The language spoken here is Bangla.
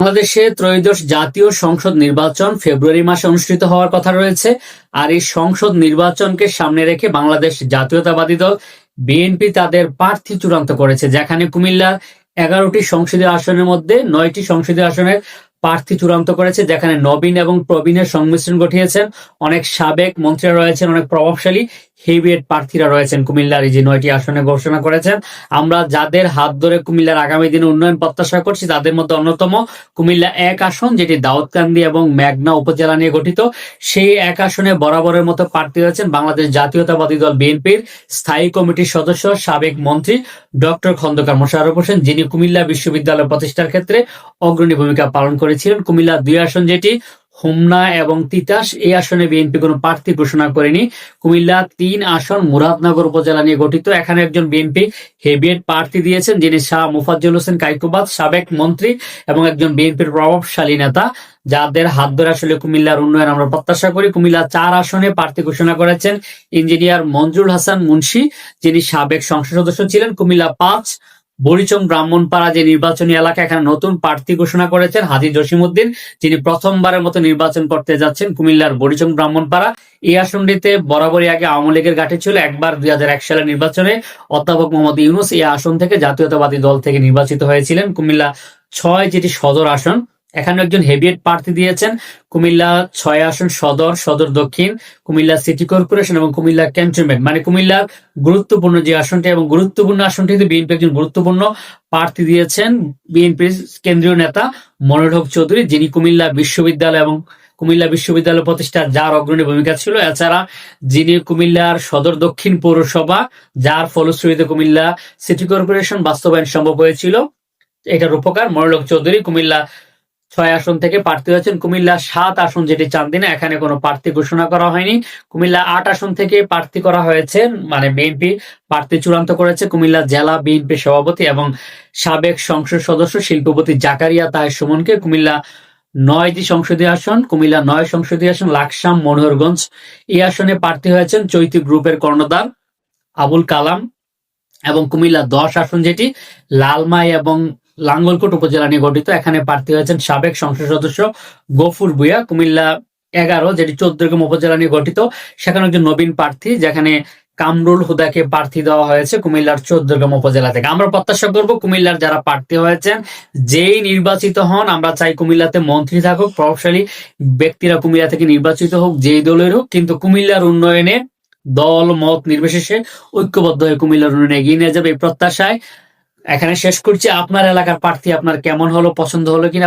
বাংলাদেশে ত্রয়োদশ জাতীয় সংসদ নির্বাচন ফেব্রুয়ারি মাসে অনুষ্ঠিত হওয়ার কথা রয়েছে। আর এই সংসদ নির্বাচনকে সামনে রেখে বাংলাদেশ জাতীয়তাবাদী দল বিএনপি তাদের প্রার্থী চূড়ান্ত করেছে, যেখানে কুমিল্লার এগারোটি সংসদীয় আসনের মধ্যে নয়টি সংসদীয় আসনের প্রার্থী চূড়ান্ত করেছে, যেখানে নবীন এবং প্রবীণের সংমিশ্রণ ঘটিয়েছেন অনেক সাবেক মন্ত্রীরা রয়েছেন, অনেক প্রভাবশালী। হেভিয়েট প্রার্থীরা রয়েছেন কুমিল্লার। এই যে নয়টি আসনে ঘোষণা করেছেন। আমরা যাদের হাত ধরে কুমিল্লার আগামী দিনে উন্নয়ন প্রত্যাশা করছি, তাদের মধ্যে অন্যতম কুমিল্লা এক আসন, যেটি দাউদকান্দি এবং মেঘনা উপজেলা নিয়ে গঠিত। সেই এক আসনে বরাবরের মতো প্রার্থী রয়েছেন বাংলাদেশ জাতীয়তাবাদী দল বিএনপির স্থায়ী কমিটির সদস্য, সাবেক মন্ত্রী ডক্টর খন্দকার মোশাররফ হোসেন, যিনি কুমিল্লা বিশ্ববিদ্যালয় প্রতিষ্ঠার ক্ষেত্রে অগ্রণী ভূমিকা পালন করেছিলেন। কুমিল্লা দুই আসন, যেটি হোমনা এবং তিতাস এই আসনে বিএনপি কোনো প্রার্থী ঘোষণা করেনি। কুমিল্লা তিন আসন মুরাদনগর উপজেলা নিয়ে গঠিত। এখানে একজন বিএনপি হেভিয়েট প্রার্থী দিয়েছেন, যিনি শাহ মুফাজ্জল হোসেন কাইকুবাদ, সাবেক মন্ত্রী এবং একজন বিএনপির প্রভাবশালী নেতা। যাদের হাত ধরে আসলে কুমিল্লার উন্নয়ন আমরা প্রত্যাশা করি। কুমিল্লা চার আসনে প্রার্থী ঘোষণা করেছেন ইঞ্জিনিয়ার মঞ্জুর হাসান মুন্সি, যিনি সাবেক সংসদ সদস্য ছিলেন। কুমিল্লা পাঁচ বরিচং ব্রাহ্মণপাড়া যে নির্বাচনী এলাকা, এখানে নতুন প্রার্থী ঘোষণা করেছেন হাজি জসিমুদ্দিন যিনি প্রথমবারের মতো নির্বাচন করতে যাচ্ছেন কুমিল্লার বরিচং ব্রাহ্মণপাড়া। এই আসনটিতে বরাবরই আগে আওয়ামী লীগের ঘাটে ছিল একবার দুই হাজার এক সালের নির্বাচনে। অধ্যাপক মোহাম্মদ ইউনুস এই আসন থেকে জাতীয়তাবাদী দল থেকে নির্বাচিত হয়েছিলেন কুমিল্লা ছয় যেটি সদর আসন। এখানে একজন হেভিয়েট প্রার্থী দিয়েছেন। কুমিল্লা ছয় আসন সদর সদর দক্ষিণ, কুমিল্লা সিটি কর্পোরেশন এবং কুমিল্লা ক্যান্টনমেন্ট। মানে কুমিল্লার গুরুত্বপূর্ণ যে আসনটি এবং গুরুত্বপূর্ণ আসনটিতে বিএনপি একজন গুরুত্বপূর্ণ প্রার্থী দিয়েছেন। বিএনপির কেন্দ্রীয় নেতা মনোর হক চৌধুরী, যিনি কুমিল্লা বিশ্ববিদ্যালয় এবং কুমিল্লা বিশ্ববিদ্যালয় প্রতিষ্ঠার যার অগ্রণী ভূমিকা ছিল। এছাড়া যিনি কুমিল্লার সদর দক্ষিণ পৌরসভা, যার ফলশ্রুতিতে কুমিল্লা সিটি কর্পোরেশন বাস্তবায়ন সম্ভব হয়েছিল, এটার উপকার মনোলোক চৌধুরী কুমিল্লা ছয় আসন থেকে প্রার্থী হয়েছেন কুমিল্লা সাত আসন যেটি চান্দিনা, এখানে কোনো প্রার্থী ঘোষণা করা হয়নি। কুমিল্লা আট আসন থেকে প্রার্থী করা হয়েছে মানে বিএনপি প্রার্থী চূড়ান্ত করেছে কুমিল্লা জেলা বিএনপি সভাপতি এবং সাবেক সংসদ সদস্য শিল্পপতি জাকারিয়া তাহের সুমনকে। কুমিল্লা নয়টি সংসদীয় আসন, কুমিল্লা নয় সংসদীয় আসন, লাকসাম, মনোহরগঞ্জ এই আসনে প্রার্থী হয়েছেন চৈতি গ্রুপের কর্ণধার আবুল কালাম এবং কুমিল্লা দশ আসন যেটি লালমাই এবং লাঙ্গলকোট উপজেলা নিয়ে গঠিত। এখানে প্রার্থী হয়েছেন সাবেক সংসদ সদস্য গফুর ভুইয়া, কুমিল্লা এগারো, যেটি চোদ্দগ্রাম উপজেলা নিয়ে গঠিত। সেখানে একজন নবীন প্রার্থী, যেখানে কামরুল হুদাকে প্রার্থী দেওয়া হয়েছে কুমিল্লার চোদ্দগ্রাম উপজেলা থেকে। আমরা প্রত্যাশা করব কুমিল্লার যারা প্রার্থী হয়েছেন, যেই নির্বাচিত হন, আমরা চাই কুমিল্লাতে মন্ত্রী থাকুক, প্রভাবশালী ব্যক্তিরা কুমিল্লা থেকে নির্বাচিত হোক, যেই দলের হোক। কিন্তু কুমিল্লার উন্নয়নে দল, মত নির্বিশেষে ঐক্যবদ্ধ হয়ে কুমিল্লার উন্নয়নে এগিয়ে নিয়ে যাবে এই প্রত্যাশায়। এখানে শেষ করছি। আপনার এলাকার প্রার্থী আপনার কেমন হলো পছন্দ হলো কিনা এবং